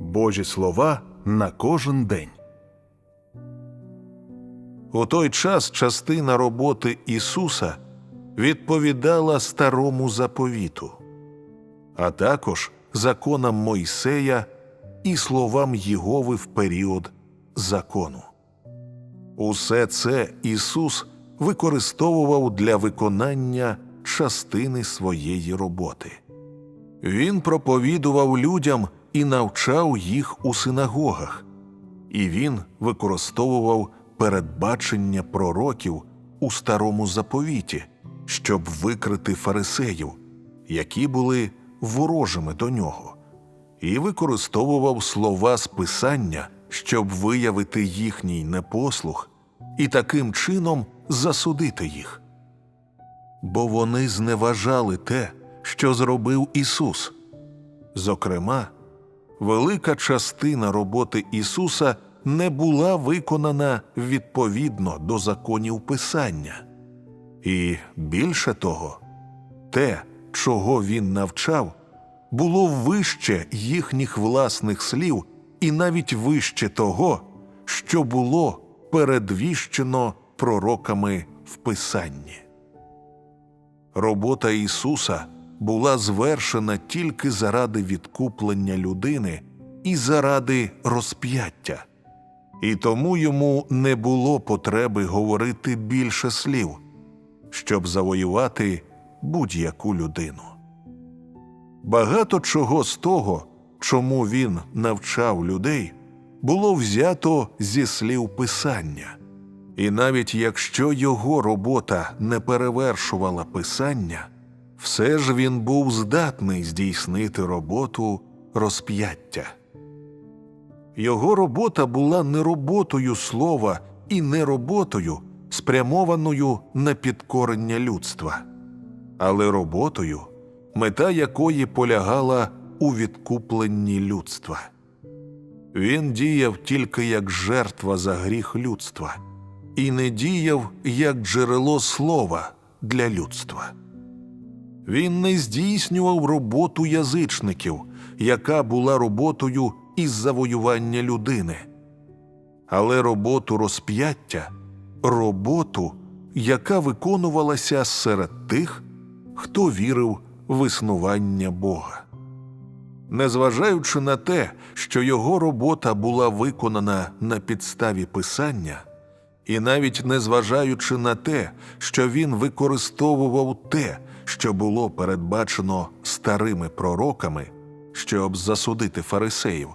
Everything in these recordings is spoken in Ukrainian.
Божі слова на кожен день. У той час частина роботи Ісуса відповідала старому заповіту, а також законам Мойсея і словам Єгови в період закону. Усе це Ісус використовував для виконання частини своєї роботи. Він проповідував людям і навчав їх у синагогах, і він використовував передбачення пророків у старому заповіті, щоб викрити фарисеїв, які були ворожими до нього, і використовував слова з писання, щоб виявити їхній непослух і таким чином засудити їх. Бо вони зневажали те, що зробив Ісус. Зокрема, велика частина роботи Ісуса не була виконана відповідно до законів Писання. І більше того, те, чого він навчав, було вище їхніх власних слів і навіть вище того, що було передвіщено пророками в Писанні. Робота Ісуса була звершена тільки заради відкуплення людини і заради розп'яття, і тому йому не було потреби говорити більше слів, щоб завоювати будь-яку людину. Багато чого з того, чому він навчав людей, було взято зі слів Писання. І навіть якщо його робота не перевершувала писання, все ж він був здатний здійснити роботу розп'яття. Його робота була не роботою слова і не роботою, спрямованою на підкорення людства, але роботою, мета якої полягала у відкупленні людства. Він діяв тільки як жертва за гріх людства і не діяв як джерело слова для людства. Він не здійснював роботу язичників, яка була роботою із завоювання людини, але роботу розп'яття, роботу, яка виконувалася серед тих, хто вірив в існування Бога. Незважаючи на те, що його робота була виконана на підставі Писання, і навіть незважаючи на те, що він використовував те, що було передбачено старими пророками, щоб засудити фарисеїв,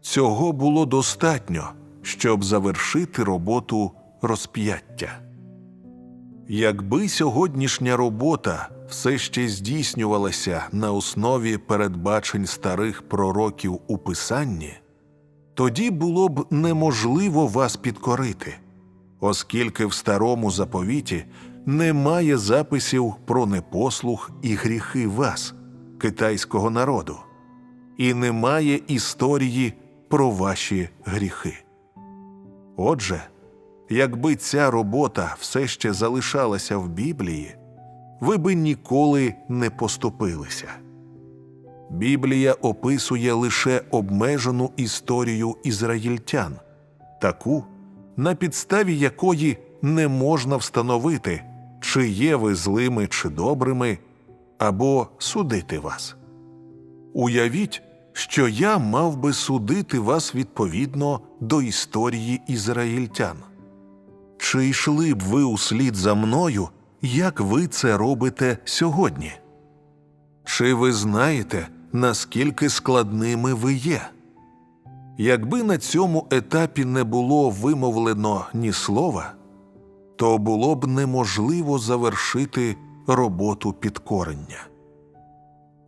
цього було достатньо, щоб завершити роботу розп'яття. Якби сьогоднішня робота все ще здійснювалася на основі передбачень старих пророків у Писанні, тоді було б неможливо вас підкорити, оскільки в старому заповіті немає записів про непослух і гріхи вас, китайського народу, і немає історії про ваші гріхи. Отже, якби ця робота все ще залишалася в Біблії, ви би ніколи не поступилися. Біблія описує лише обмежену історію ізраїльтян, таку, на підставі якої не можна встановити, чи є ви злими чи добрими, або судити вас. Уявіть, що я мав би судити вас відповідно до історії ізраїльтян. Чи йшли б ви услід за мною, як ви це робите сьогодні? Чи ви знаєте, наскільки складними ви є? Якби на цьому етапі не було вимовлено ні слова, то було б неможливо завершити роботу підкорення.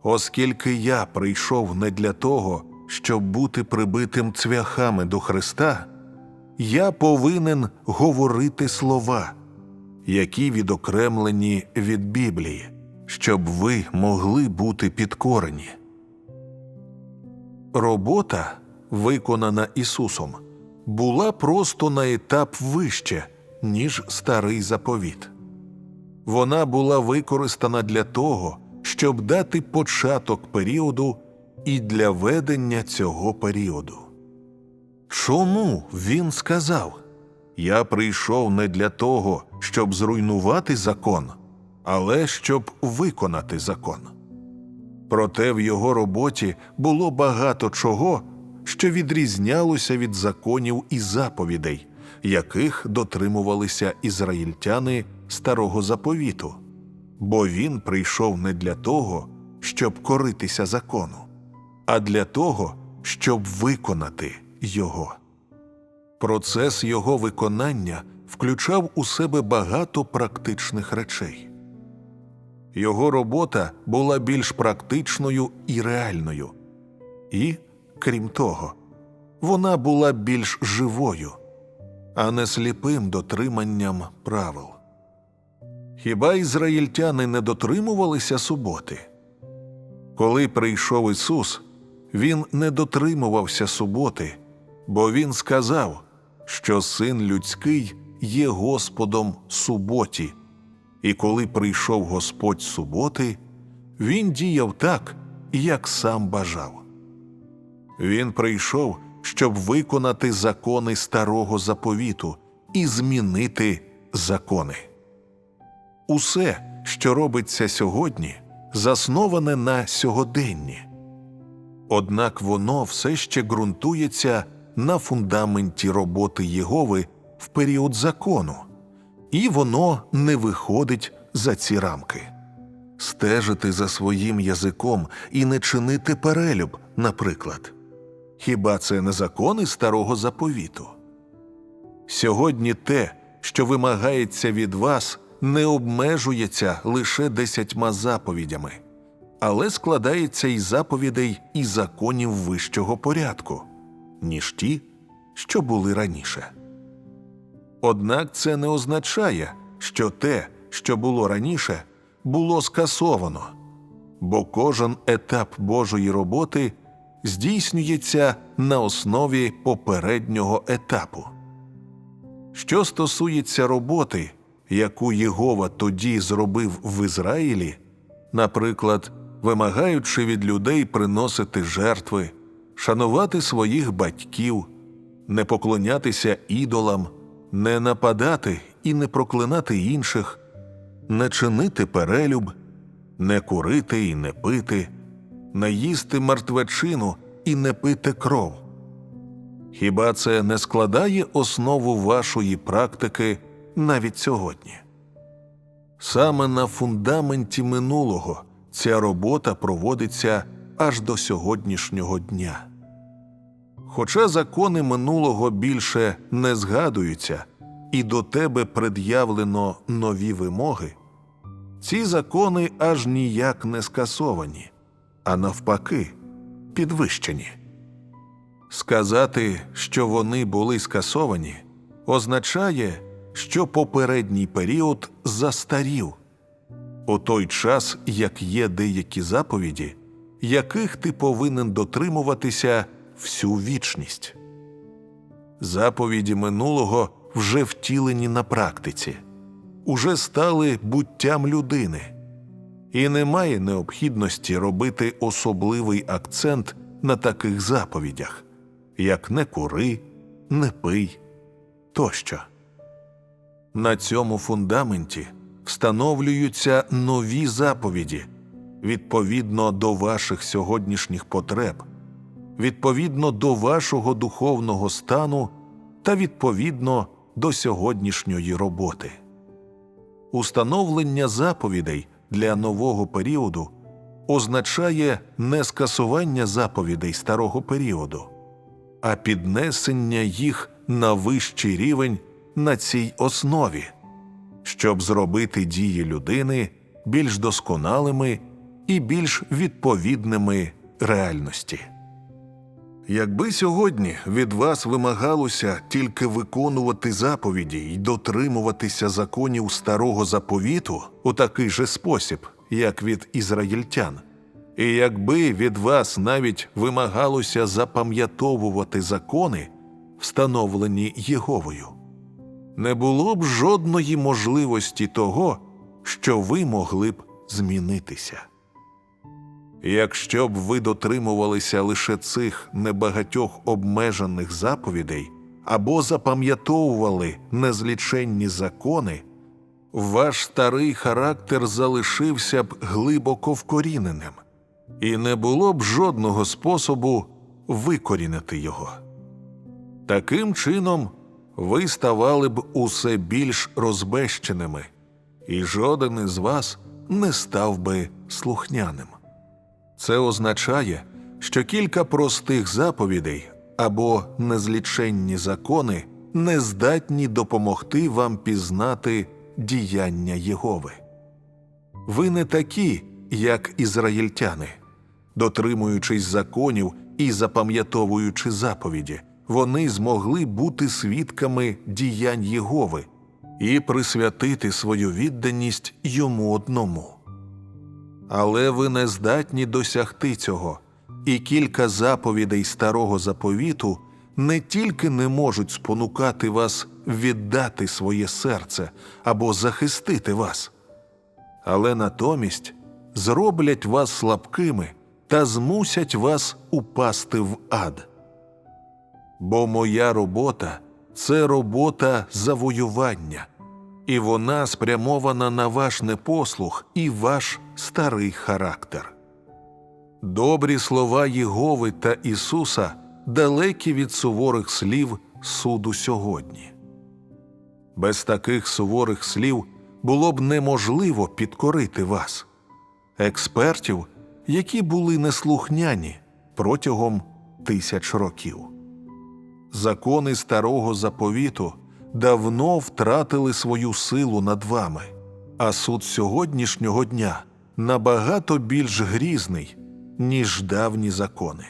Оскільки я прийшов не для того, щоб бути прибитим цвяхами до Христа, я повинен говорити слова, які відокремлені від Біблії, щоб ви могли бути підкорені. Робота, виконана Ісусом, була просто на етап вище, ніж старий заповіт. Вона була використана для того, щоб дати початок періоду, і для ведення цього періоду. Чому він сказав Я прийшов не для того, щоб зруйнувати закон, але щоб виконати закон? Проте в його роботі було багато чого, що відрізнялося від законів і заповідей, яких дотримувалися ізраїльтяни старого заповіту, бо він прийшов не для того, щоб коритися закону, а для того, щоб виконати його. Процес його виконання включав у себе багато практичних речей. Його робота була більш практичною і реальною. І, крім того, вона була більш живою, а не сліпим дотриманням правил. Хіба ізраїльтяни не дотримувалися суботи? Коли прийшов Ісус, Він не дотримувався суботи, бо Він сказав, що Син людський є Господом суботі. І коли прийшов Господь суботи, він діяв так, як сам бажав. Він прийшов, щоб виконати закони старого заповіту і змінити закони. Усе, що робиться сьогодні, засноване на сьогоденні. Однак воно все ще ґрунтується на фундаменті роботи Єгови в період закону і воно не виходить за ці рамки. Стежити за своїм язиком і не чинити перелюб, наприклад. Хіба це не закони старого заповіту? Сьогодні те, що вимагається від вас, не обмежується лише десятьма заповідями, але складається із заповідей і законів вищого порядку, ніж ті, що були раніше. Однак це не означає, що те, що було раніше, було скасовано, бо кожен етап Божої роботи здійснюється на основі попереднього етапу. Що стосується роботи, яку Єгова тоді зробив в Ізраїлі, наприклад, вимагаючи від людей приносити жертви, шанувати своїх батьків, не поклонятися ідолам не нападати і не проклинати інших, не чинити перелюб, не курити і не пити, не їсти мертвечину і не пити кров. Хіба це не складає основу вашої практики навіть сьогодні? Саме на фундаменті минулого ця робота проводиться аж до сьогоднішнього дня. Хоча закони минулого більше не згадуються, і до тебе пред'явлено нові вимоги, ці закони аж ніяк не скасовані, а навпаки, підвищені. Сказати, що вони були скасовані, означає, що попередній період застарів у той час, як є деякі заповіді, яких ти повинен дотримуватися всю вічність. Заповіді минулого вже втілені на практиці, уже стали буттям людини, і немає необхідності робити особливий акцент на таких заповідях, як не кури, не пий тощо. На цьому фундаменті встановлюються нові заповіді відповідно до ваших сьогоднішніх потреб відповідно до вашого духовного стану та відповідно до сьогоднішньої роботи. Установлення заповідей для нового періоду означає не скасування заповідей старого періоду, а піднесення їх на вищий рівень на цій основі, щоб зробити дії людини більш досконалими і більш відповідними реальності. Якби сьогодні від вас вимагалося тільки виконувати заповіді й дотримуватися законів старого заповіту у такий же спосіб, як від ізраїльтян, і якби від вас навіть вимагалося запам'ятовувати закони, встановлені Єговою, не було б жодної можливості того, що ви могли б змінитися. Якщо б ви дотримувалися лише цих небагатьох обмежених заповідей або запам'ятовували незліченні закони, ваш старий характер залишився б глибоко вкоріненим, і не було б жодного способу викорінити його. Таким чином, ви ставали б усе більш розбещеними, і жоден із вас не став би слухняним. Це означає, що кілька простих заповідей або незліченні закони не здатні допомогти вам пізнати діяння Єгови. Ви не такі, як ізраїльтяни, дотримуючись законів і запам'ятовуючи заповіді, вони змогли бути свідками діянь Єгови і присвятити свою відданість йому одному. Але ви не здатні досягти цього, і кілька заповідей старого заповіту не тільки не можуть спонукати вас віддати своє серце або захистити вас, але натомість зроблять вас слабкими та змусять вас упасти в ад. Бо моя робота це робота завоювання, і вона спрямована на ваш непослух і ваш старий характер. Добрі слова Єгови та Ісуса далекі від суворих слів суду сьогодні. Без таких суворих слів було б неможливо підкорити вас, експертів, які були неслухняні протягом тисяч років. Закони старого заповіту давно втратили свою силу над вами, а суд сьогоднішнього дня набагато більш грізний, ніж давні закони.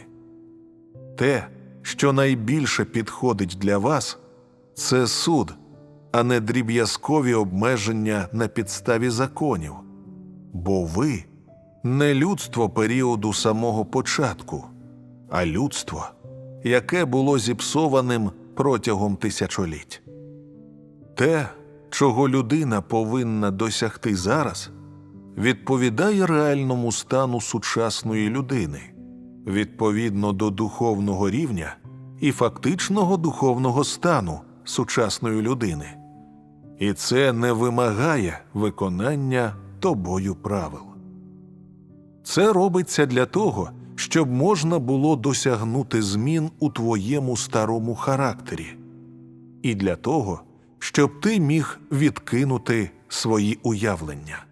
Те, що найбільше підходить для вас, це суд, а не дріб'язкові обмеження на підставі законів, бо ви не людство періоду самого початку, а людство, яке було зіпсованим протягом тисячоліть. Те, чого людина повинна досягти зараз, відповідає реальному стану сучасної людини відповідно до духовного рівня і фактичного духовного стану сучасної людини. І це не вимагає виконання тобою правил. Це робиться для того, щоб можна було досягнути змін у твоєму старому характері, і для того, щоб ти міг відкинути свої уявлення.